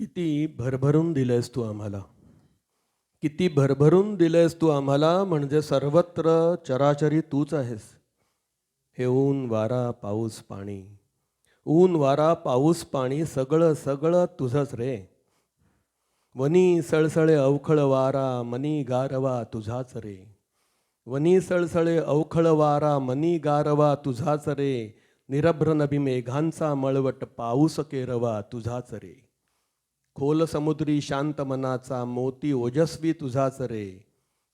किती भरभरून दिलंयस तू आम्हाला? किती भरभरून दिलंयस तू आम्हाला म्हणजे सर्वत्र चराचरी तूच आहेस. हे ऊन वारा पाऊस पाणी. ऊन वारा पाऊस पाणी सगळं सगळं तुझंच रे. वनी सळसळे अवखळ वारा मनी गारवा तुझाच रे. वनी सळसळे अवखळ वारा मनी गारवा तुझाच रे. निरभ्र नभी मेघांचा मळवट पाऊस केरवा तुझाच रे. खोल समुद्री शांत मनाचा मोती ओजस्वी तुझाच रे.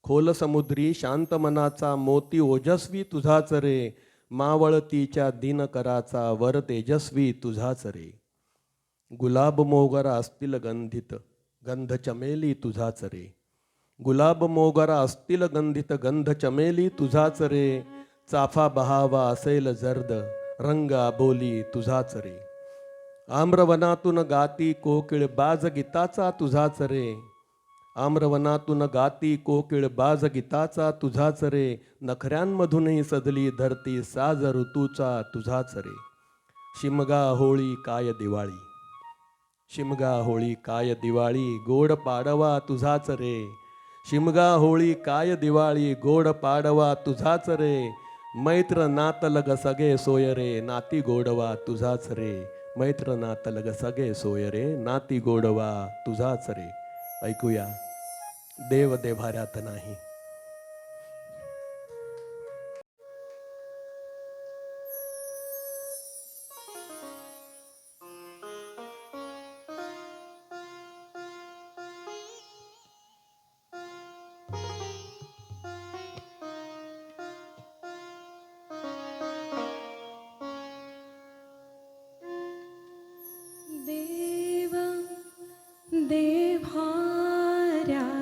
खोल समुद्री शांत मनाचा मोती ओजस्वी तुझाच रे. मावळतीच्या दिनकराचा वर तेजस्वी तुझाच रे. गुलाब मोगरा असतील गंधित गंध चमेली तुझाच रे. गुलाब मोगरा असतील गंधित गंध चमेली तुझाच रे. चाफा बहावा असेल जर्द रंग बोली तुझाच रे. आम्रवनातून गाती कोकिळ बाज गीताचा तुझाच रे. आम्रवनातून गाती कोकिळ बाज गीताचा तुझाच रे. नखऱ्यांमधूनही सदली धरती साज ऋतूचा तुझाच रे. शिमगा होळी काय दिवाळी. शिमगा होळी काय दिवाळी गोड पाडवा तुझाच रे. शिमगा होळी काय दिवाळी गोड पाडवा तुझाच रे. मैत्र नातलग सगे सोय रे नाती गोडवा तुझाच रे. मैत्र नातलग सगळे सोय रे नाती गोडवा तुझाच रे. ऐकूया. देव देभाऱ्यात नाही. Yeah.